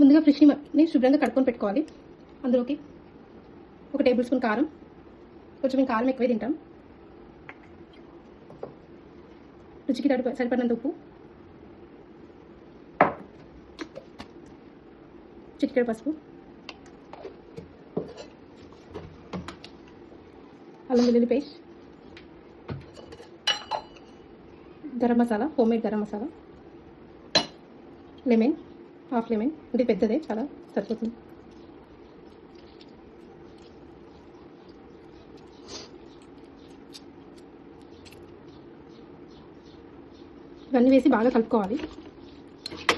ముందుగా ఫిష్ని శుభ్రంగా కడుక్కొని పెట్టుకోవాలి. అందులోకి ఒక టేబుల్ స్పూన్ కారం. కొంచెం మేము కారం ఎక్కువే తింటాం. రుచికి తడి సరిపడినంత ఉప్పు. చిటికెడు పసుపు. అల్లం వెల్లుల్లి paste. Garam masala home made garam masala. Lemon. Half lemon ఇది పెద్దదే చాలా సరిపోతుంది. ఇవన్నీ వేసి బాగా కలుపుకోవాలి.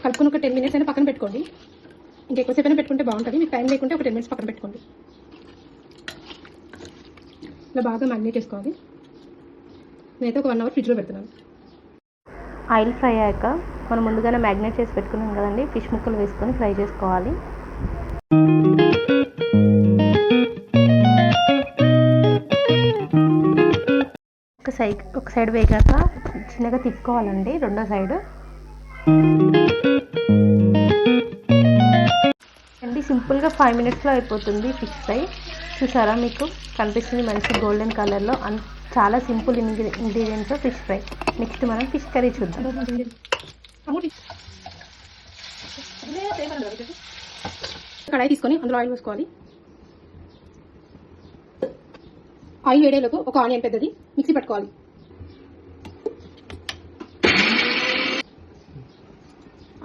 కలుపుకొని ఒక టెన్ మినిట్స్ అయినా పక్కన పెట్టుకోండి. ఇంకెక్కువసేపు అయినా పెట్టుకుంటే బాగుంటుంది. మీకు టైం లేకుంటే ఒక టెన్ మినిట్స్ పక్కన పెట్టుకోండి. ఇలా బాగా మ్యారినేట్ చేసుకోవాలి. నేనైతే ఒక వన్ అవర్ ఫ్రిడ్జ్లో పెడుతున్నాను. ఆయిల్ ఫ్రై అయ్యాక మనం ముందుగానే మ్యాగ్నేట్ చేసి పెట్టుకున్నాం కదండి. ఫిష్ ముక్కలు వేసుకొని ఫ్రై చేసుకోవాలి. ఒక సైడ్ ఒక సైడ్ వేగాక చిన్నగా తిప్పుకోవాలండి రెండో సైడ్. అండి సింపుల్గా ఫైవ్ మినిట్స్లో అయిపోతుంది ఫిష్ ఫ్రై. చూసారా మీకు? కనిపిస్తుంది మంచి గోల్డెన్ కలర్లో. అన్ చాలా simple ingredients fish fry. Next మనం ఫిష్ కర్రీ చూద్దాం. కడాయి తీసుకొని అందులో ఆయిల్ వేసుకోవాలి ఆయిల్ వేడేలోపు ఒక ఆనియన్ పెద్దది మిక్సీ పెట్టుకోవాలి.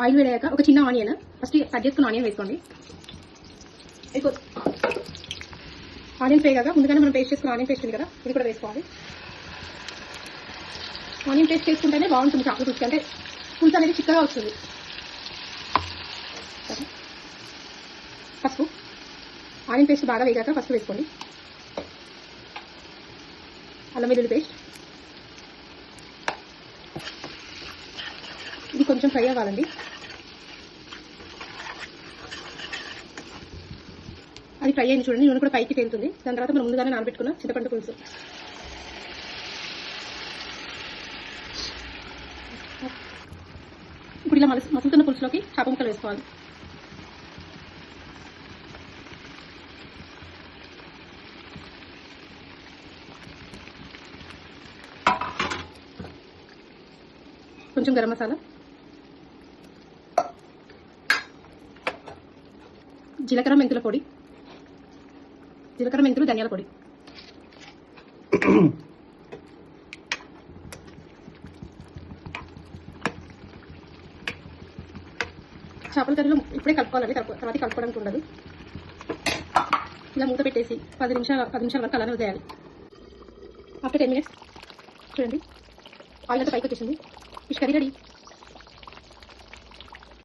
ఆయిల్ వేడాక ఒక చిన్న ఆనియన్ ఫస్ట్ కట్ చేసుకున్న ఆనియన్ వేసుకోండి. అయిపో ఆనియన్ వేగాక ముందుగానే మనం పేస్ట్ చేసుకున్న ఆనియన్ పేస్ట్ ఉంది కదా ఇది కూడా వేసుకోవాలి. ఆనియన్ పేస్ట్ చేసుకుంటేనే బాగుంటుంది చాకులు రుచి అంటే పులుసు అనేది చిక్కగా వస్తుంది. పసుపు. ఆనియన్ పేస్ట్ బాగా వేగాక పసుపు వేసుకోండి. అల్లం వెల్లుల్లి పేస్ట్. ఇది కొంచెం ఫ్రై అవ్వాలండి. అది ఫ్రై అయింది చూడండి నూనె కూడా పైకి తేలుతుంది. దాని తర్వాత మనం ముందుగానే నానబెట్టుకున్న చింతపండు పులుసు. ఇప్పుడు ఇలా మలసి మసులుతున్న పులుసులోకి చేప ముక్కలు వేసుకోవాలి. కొంచెం గరం మసాలా. జీలకర్ర మెంతుల పొడి. జీలకర్ర మెంతులు ధనియాల పొడి. చేపల కర్రీలో ఇప్పుడే కలుపుకోవాలి తర్వాత తర్వాత కలుపుకోవడానికి ఉండదు. ఇలా మూత పెట్టేసి పది నిమిషాలు పది నిమిషాల వరకు అలానే వదిలేయాలి. ఆఫ్టర్ టెన్ మినిట్స్ చూడండి. ఆయిల్ అంతా పైకి వచ్చేసింది. Fish curry ready